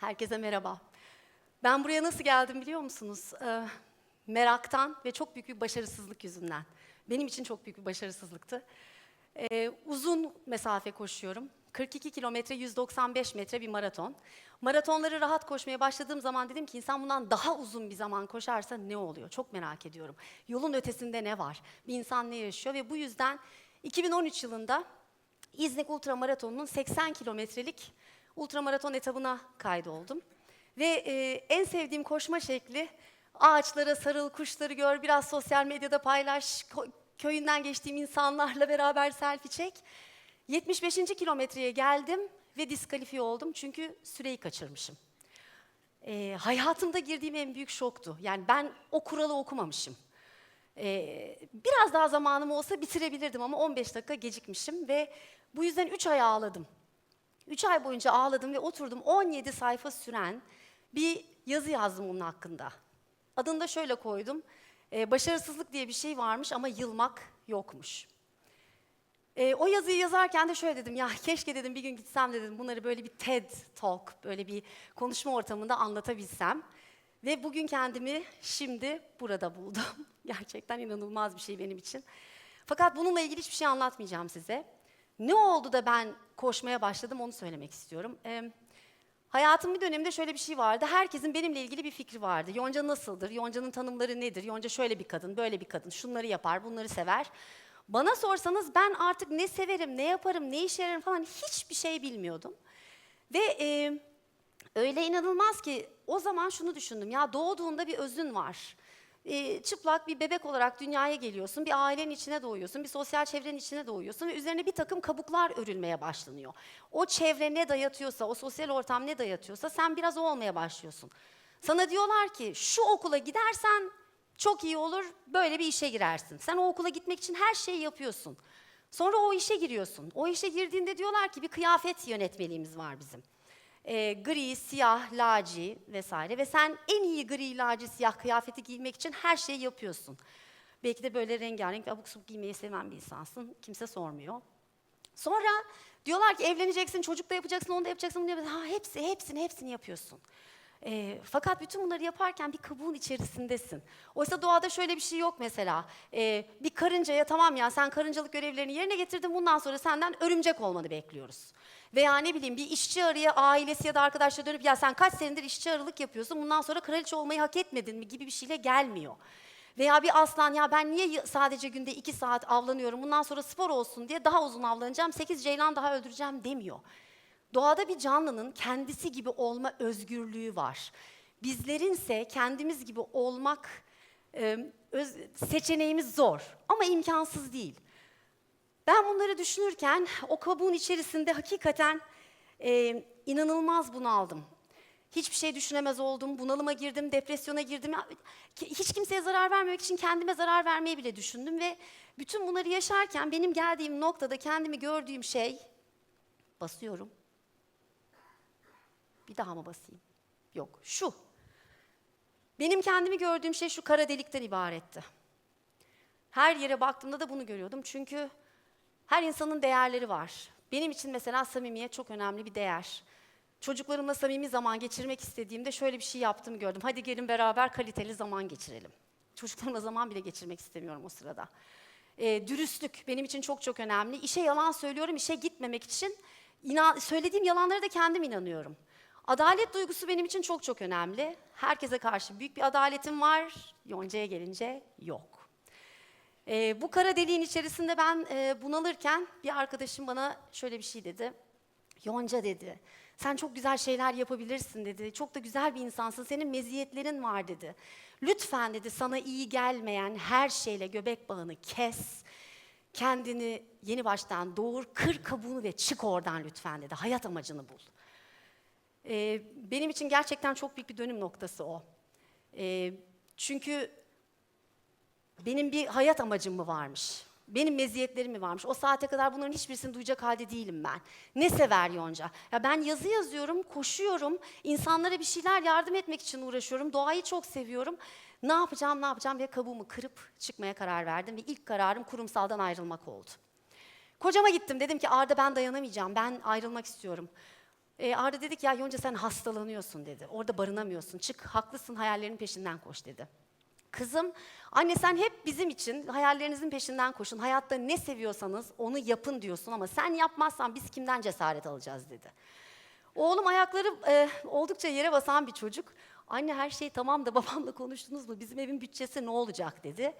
Herkese merhaba. Ben buraya nasıl geldim biliyor musunuz? Ee, meraktan ve çok büyük bir başarısızlık yüzünden. Benim için çok büyük bir başarısızlıktı. Ee, uzun mesafe koşuyorum. 42 kilometre, 195 metre bir maraton. Maratonları rahat koşmaya başladığım zaman dedim ki insan bundan daha uzun bir zaman koşarsa ne oluyor? Çok merak ediyorum. Yolun ötesinde ne var? Bir insan ne yaşıyor? Ve bu yüzden 2013 yılında İznik Ultramaratonu'nun 80 kilometrelik ultramaraton etabına kaydoldum. Ve e, en sevdiğim koşma şekli ağaçlara sarıl, kuşları gör, biraz sosyal medyada paylaş, köyünden geçtiğim insanlarla beraber selfie çek. 75. kilometreye geldim ve diskalifiye oldum çünkü süreyi kaçırmışım. E, hayatımda girdiğim en büyük şoktu. Yani ben o kuralı okumamışım. Ee, biraz daha zamanım olsa bitirebilirdim ama 15 dakika gecikmişim ve bu yüzden 3 ay ağladım. 3 ay boyunca ağladım ve oturdum 17 sayfa süren bir yazı yazdım onun hakkında. Adını da şöyle koydum. Ee, başarısızlık diye bir şey varmış ama yılmak yokmuş. Ee, o yazıyı yazarken de şöyle dedim ya keşke dedim bir gün gitsem de dedim bunları böyle bir TED Talk böyle bir konuşma ortamında anlatabilsem. Ve bugün kendimi şimdi burada buldum. Gerçekten inanılmaz bir şey benim için. Fakat bununla ilgili hiçbir şey anlatmayacağım size. Ne oldu da ben koşmaya başladım onu söylemek istiyorum. Ee, hayatımın bir döneminde şöyle bir şey vardı. Herkesin benimle ilgili bir fikri vardı. Yonca nasıldır? Yonca'nın tanımları nedir? Yonca şöyle bir kadın, böyle bir kadın. Şunları yapar, bunları sever. Bana sorsanız ben artık ne severim, ne yaparım, ne işe yararım falan hiçbir şey bilmiyordum. Ve e, öyle inanılmaz ki o zaman şunu düşündüm. Ya doğduğunda bir özün var. Çıplak bir bebek olarak dünyaya geliyorsun. Bir ailenin içine doğuyorsun. Bir sosyal çevrenin içine doğuyorsun. Ve üzerine bir takım kabuklar örülmeye başlanıyor. O çevre ne dayatıyorsa, o sosyal ortam ne dayatıyorsa sen biraz o olmaya başlıyorsun. Sana diyorlar ki şu okula gidersen çok iyi olur, böyle bir işe girersin. Sen o okula gitmek için her şeyi yapıyorsun. Sonra o işe giriyorsun. O işe girdiğinde diyorlar ki bir kıyafet yönetmeliğimiz var bizim. Ee, gri, siyah, laci vesaire ve sen en iyi gri, laci, siyah kıyafeti giymek için her şeyi yapıyorsun. Belki de böyle rengarenk, abuk subuk giymeyi seven bir insansın. Kimse sormuyor. Sonra diyorlar ki evleneceksin, çocuk da yapacaksın, onu da yapacaksın, bunu yapacaksın. Ha, hepsi, hepsini, hepsini yapıyorsun. Ee, fakat bütün bunları yaparken bir kabuğun içerisindesin. Oysa doğada şöyle bir şey yok mesela. Ee, bir karıncaya tamam ya sen karıncalık görevlerini yerine getirdin bundan sonra senden örümcek olmanı bekliyoruz. Veya ne bileyim bir işçi arıya ailesi ya da arkadaşları dönüp ya sen kaç senedir işçi arılık yapıyorsun bundan sonra kraliçe olmayı hak etmedin mi gibi bir şeyle gelmiyor. Veya bir aslan ya ben niye sadece günde iki saat avlanıyorum bundan sonra spor olsun diye daha uzun avlanacağım sekiz ceylan daha öldüreceğim demiyor. Doğada bir canlının kendisi gibi olma özgürlüğü var. Bizlerinse kendimiz gibi olmak seçeneğimiz zor ama imkansız değil. Ben bunları düşünürken o kabuğun içerisinde hakikaten e, inanılmaz bunaldım. Hiçbir şey düşünemez oldum, bunalıma girdim, depresyona girdim. Hiç kimseye zarar vermemek için kendime zarar vermeyi bile düşündüm ve bütün bunları yaşarken benim geldiğim noktada kendimi gördüğüm şey basıyorum. Bir daha mı basayım? Yok, şu. Benim kendimi gördüğüm şey şu kara delikten ibaretti. Her yere baktığımda da bunu görüyordum. Çünkü her insanın değerleri var. Benim için mesela samimiyet çok önemli bir değer. Çocuklarımla samimi zaman geçirmek istediğimde şöyle bir şey yaptığımı gördüm. Hadi gelin beraber kaliteli zaman geçirelim. Çocuklarımla zaman bile geçirmek istemiyorum o sırada. Ee, dürüstlük benim için çok çok önemli. İşe yalan söylüyorum, işe gitmemek için inan, söylediğim yalanlara da kendim inanıyorum. Adalet duygusu benim için çok çok önemli. Herkese karşı büyük bir adaletim var. Yonca'ya gelince yok. Ee, bu kara deliğin içerisinde ben e, bunalırken bir arkadaşım bana şöyle bir şey dedi. Yonca dedi, sen çok güzel şeyler yapabilirsin dedi. Çok da güzel bir insansın, senin meziyetlerin var dedi. Lütfen dedi sana iyi gelmeyen her şeyle göbek bağını kes. Kendini yeni baştan doğur, kır kabuğunu ve çık oradan lütfen dedi. Hayat amacını bul. Ee, benim için gerçekten çok büyük bir dönüm noktası o. Ee, çünkü benim bir hayat amacım mı varmış? Benim meziyetlerim mi varmış? O saate kadar bunların hiçbirisini duyacak halde değilim ben. Ne sever Yonca? Ya ben yazı yazıyorum, koşuyorum, insanlara bir şeyler yardım etmek için uğraşıyorum, doğayı çok seviyorum. Ne yapacağım, ne yapacağım diye kabuğumu kırıp çıkmaya karar verdim ve ilk kararım kurumsaldan ayrılmak oldu. Kocama gittim, dedim ki Arda ben dayanamayacağım, ben ayrılmak istiyorum. E, Arda dedi ki ya Yonca sen hastalanıyorsun dedi. Orada barınamıyorsun. Çık haklısın hayallerinin peşinden koş dedi. Kızım, anne sen hep bizim için hayallerinizin peşinden koşun. Hayatta ne seviyorsanız onu yapın diyorsun ama sen yapmazsan biz kimden cesaret alacağız dedi. Oğlum ayakları e, oldukça yere basan bir çocuk. Anne her şey tamam da babamla konuştunuz mu? Bizim evin bütçesi ne olacak dedi.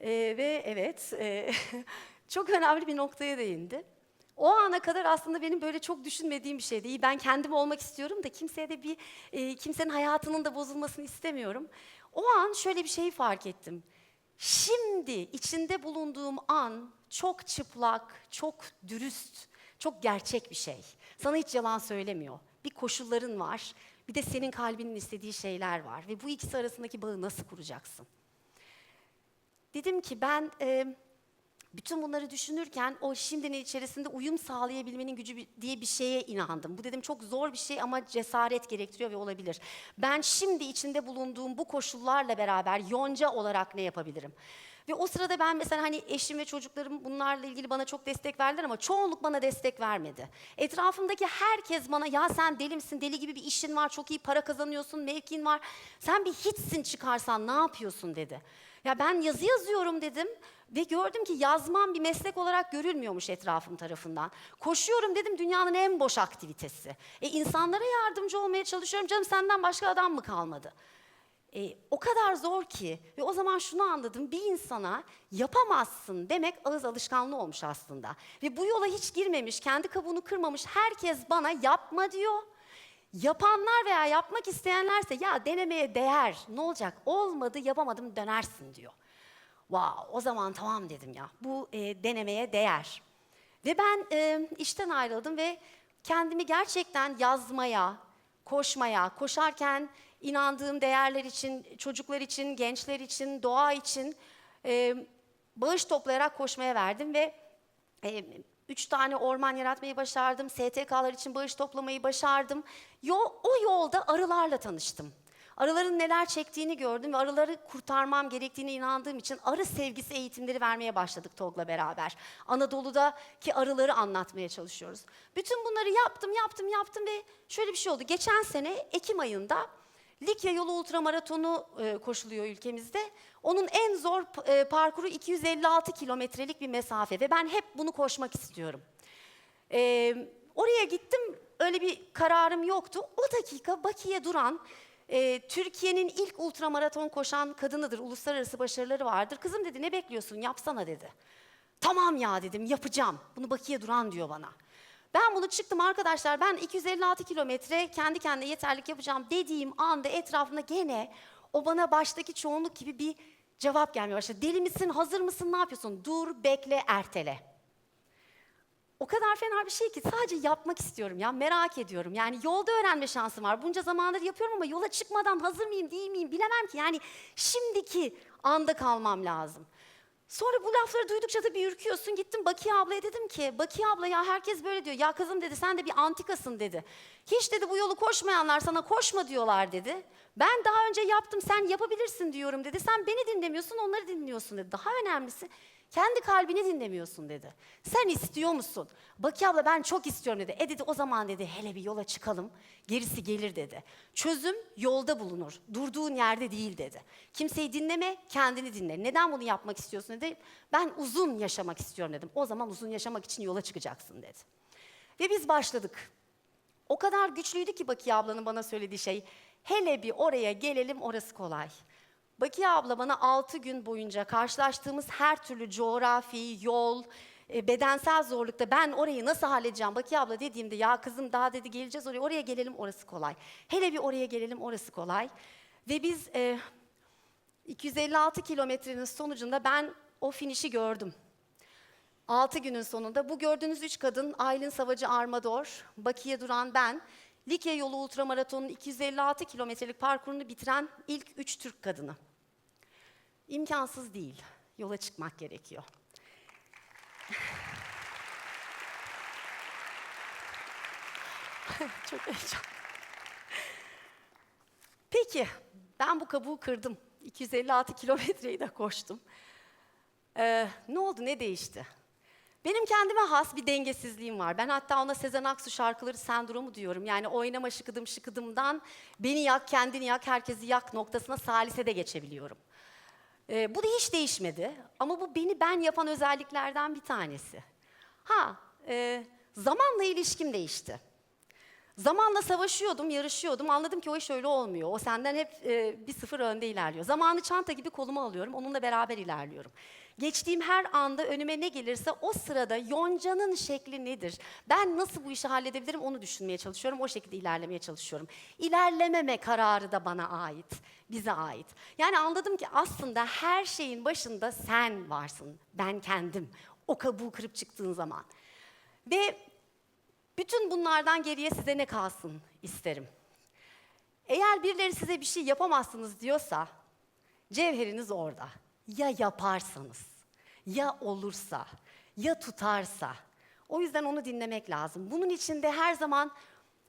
E, ve evet, e, çok önemli bir noktaya değindi. O ana kadar aslında benim böyle çok düşünmediğim bir şeydi. Ben kendim olmak istiyorum da kimseye de bir e, kimsenin hayatının da bozulmasını istemiyorum. O an şöyle bir şeyi fark ettim. Şimdi içinde bulunduğum an çok çıplak, çok dürüst, çok gerçek bir şey. Sana hiç yalan söylemiyor. Bir koşulların var, bir de senin kalbinin istediği şeyler var ve bu ikisi arasındaki bağı nasıl kuracaksın? Dedim ki ben e, bütün bunları düşünürken o şimdinin içerisinde uyum sağlayabilmenin gücü diye bir şeye inandım. Bu dedim çok zor bir şey ama cesaret gerektiriyor ve olabilir. Ben şimdi içinde bulunduğum bu koşullarla beraber yonca olarak ne yapabilirim? Ve o sırada ben mesela hani eşim ve çocuklarım bunlarla ilgili bana çok destek verdiler ama çoğunluk bana destek vermedi. Etrafımdaki herkes bana ya sen deli misin, deli gibi bir işin var, çok iyi para kazanıyorsun, mevkin var. Sen bir hiçsin çıkarsan ne yapıyorsun dedi. Ya ben yazı yazıyorum dedim ve gördüm ki yazmam bir meslek olarak görülmüyormuş etrafım tarafından. Koşuyorum dedim dünyanın en boş aktivitesi. E insanlara yardımcı olmaya çalışıyorum canım senden başka adam mı kalmadı? E, o kadar zor ki ve o zaman şunu anladım bir insana yapamazsın demek ağız alışkanlığı olmuş aslında. Ve bu yola hiç girmemiş, kendi kabuğunu kırmamış herkes bana yapma diyor. Yapanlar veya yapmak isteyenlerse ya denemeye değer ne olacak olmadı yapamadım dönersin diyor. Wow, o zaman tamam dedim ya. Bu e, denemeye değer. Ve ben e, işten ayrıldım ve kendimi gerçekten yazmaya, koşmaya, koşarken inandığım değerler için, çocuklar için, gençler için, doğa için e, bağış toplayarak koşmaya verdim ve e, üç tane orman yaratmayı başardım. STK'lar için bağış toplamayı başardım. Yo, o yolda arılarla tanıştım. Arıların neler çektiğini gördüm ve arıları kurtarmam gerektiğine inandığım için arı sevgisi eğitimleri vermeye başladık TOG'la beraber. Anadolu'daki arıları anlatmaya çalışıyoruz. Bütün bunları yaptım, yaptım, yaptım ve şöyle bir şey oldu. Geçen sene Ekim ayında Likya Yolu Ultramaratonu e, koşuluyor ülkemizde. Onun en zor e, parkuru 256 kilometrelik bir mesafe ve ben hep bunu koşmak istiyorum. E, oraya gittim, öyle bir kararım yoktu. O dakika Baki'ye duran, e, Türkiye'nin ilk ultramaraton koşan kadınıdır, uluslararası başarıları vardır. Kızım dedi, ne bekliyorsun, yapsana dedi. Tamam ya dedim, yapacağım. Bunu Baki'ye duran diyor bana. Ben bunu çıktım arkadaşlar, ben 256 kilometre kendi kendine yeterlik yapacağım dediğim anda etrafımda gene o bana baştaki çoğunluk gibi bir cevap gelmeye başladı. Deli misin, hazır mısın, ne yapıyorsun? Dur, bekle, ertele. O kadar fena bir şey ki sadece yapmak istiyorum ya merak ediyorum. Yani yolda öğrenme şansım var. Bunca zamandır yapıyorum ama yola çıkmadan hazır mıyım değil miyim bilemem ki. Yani şimdiki anda kalmam lazım. Sonra bu lafları duydukça da bir ürküyorsun. Gittim Bakiye ablaya dedim ki, Bakiye abla ya herkes böyle diyor. Ya kızım dedi sen de bir antikasın dedi. Hiç dedi bu yolu koşmayanlar sana koşma diyorlar dedi. Ben daha önce yaptım sen yapabilirsin diyorum dedi. Sen beni dinlemiyorsun onları dinliyorsun dedi. Daha önemlisi kendi kalbini dinlemiyorsun dedi. Sen istiyor musun? Baki abla ben çok istiyorum dedi. E dedi o zaman dedi hele bir yola çıkalım. Gerisi gelir dedi. Çözüm yolda bulunur. Durduğun yerde değil dedi. Kimseyi dinleme, kendini dinle. Neden bunu yapmak istiyorsun dedi. Ben uzun yaşamak istiyorum dedim. O zaman uzun yaşamak için yola çıkacaksın dedi. Ve biz başladık. O kadar güçlüydü ki Bakiye ablanın bana söylediği şey. Hele bir oraya gelelim orası kolay. Bakiye abla bana 6 gün boyunca karşılaştığımız her türlü coğrafi, yol, e, bedensel zorlukta ben orayı nasıl halledeceğim Bakiye abla dediğimde ya kızım daha dedi geleceğiz oraya, oraya gelelim orası kolay. Hele bir oraya gelelim orası kolay. Ve biz e, 256 kilometrenin sonucunda ben o finişi gördüm. 6 günün sonunda bu gördüğünüz üç kadın Aylin Savacı Armador, Bakiye Duran ben, Likya yolu ultramaratonun 256 kilometrelik parkurunu bitiren ilk üç Türk kadını. İmkansız değil. Yola çıkmak gerekiyor. Çok heyecan. Peki, ben bu kabuğu kırdım. 256 kilometreyi de koştum. Ee, ne oldu, ne değişti? Benim kendime has bir dengesizliğim var. Ben hatta ona Sezen Aksu şarkıları sendromu diyorum. Yani oynama şıkıdım şıkıdımdan beni yak, kendini yak, herkesi yak noktasına salise de geçebiliyorum. Ee, bu da hiç değişmedi ama bu beni ben yapan özelliklerden bir tanesi. Ha, e, zamanla ilişkim değişti. Zamanla savaşıyordum, yarışıyordum. Anladım ki o iş öyle olmuyor. O senden hep e, bir sıfır önde ilerliyor. Zamanı çanta gibi koluma alıyorum, onunla beraber ilerliyorum. Geçtiğim her anda önüme ne gelirse o sırada yoncanın şekli nedir? Ben nasıl bu işi halledebilirim onu düşünmeye çalışıyorum. O şekilde ilerlemeye çalışıyorum. İlerlememe kararı da bana ait, bize ait. Yani anladım ki aslında her şeyin başında sen varsın, ben kendim. O kabuğu kırıp çıktığın zaman. Ve bütün bunlardan geriye size ne kalsın isterim. Eğer birileri size bir şey yapamazsınız diyorsa, cevheriniz orada. Ya yaparsanız, ya olursa, ya tutarsa. O yüzden onu dinlemek lazım. Bunun için de her zaman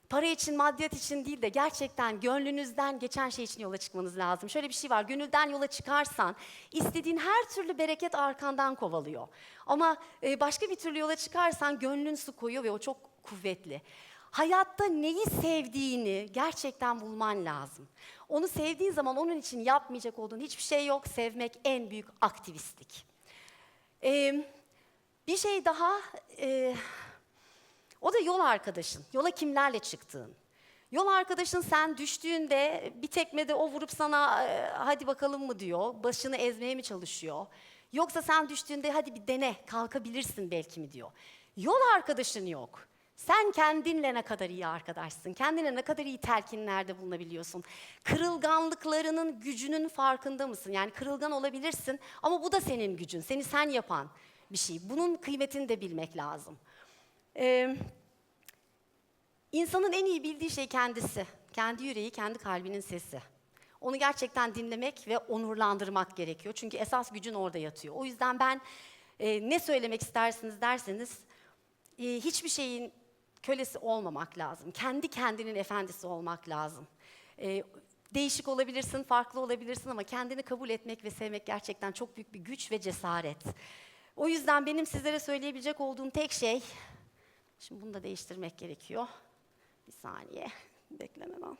para için, maddiyat için değil de gerçekten gönlünüzden geçen şey için yola çıkmanız lazım. Şöyle bir şey var, gönülden yola çıkarsan istediğin her türlü bereket arkandan kovalıyor. Ama e, başka bir türlü yola çıkarsan gönlün su koyuyor ve o çok kuvvetli. Hayatta neyi sevdiğini gerçekten bulman lazım. Onu sevdiğin zaman onun için yapmayacak olduğun hiçbir şey yok. Sevmek en büyük aktivistlik. Ee, bir şey daha, e, o da yol arkadaşın. Yola kimlerle çıktığın. Yol arkadaşın sen düştüğünde bir tekmede o vurup sana e, hadi bakalım mı diyor. Başını ezmeye mi çalışıyor? Yoksa sen düştüğünde hadi bir dene kalkabilirsin belki mi diyor. Yol arkadaşın yok. Sen kendinle ne kadar iyi arkadaşsın, kendine ne kadar iyi telkinlerde bulunabiliyorsun. Kırılganlıklarının gücünün farkında mısın? Yani kırılgan olabilirsin ama bu da senin gücün, seni sen yapan bir şey. Bunun kıymetini de bilmek lazım. Ee, insanın en iyi bildiği şey kendisi. Kendi yüreği, kendi kalbinin sesi. Onu gerçekten dinlemek ve onurlandırmak gerekiyor. Çünkü esas gücün orada yatıyor. O yüzden ben e, ne söylemek istersiniz derseniz e, hiçbir şeyin kölesi olmamak lazım. Kendi kendinin efendisi olmak lazım. E, değişik olabilirsin, farklı olabilirsin ama kendini kabul etmek ve sevmek gerçekten çok büyük bir güç ve cesaret. O yüzden benim sizlere söyleyebilecek olduğum tek şey, şimdi bunu da değiştirmek gerekiyor. Bir saniye, beklememem.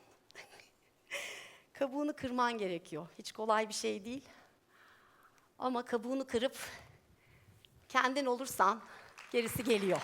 Kabuğunu kırman gerekiyor. Hiç kolay bir şey değil. Ama kabuğunu kırıp kendin olursan gerisi geliyor.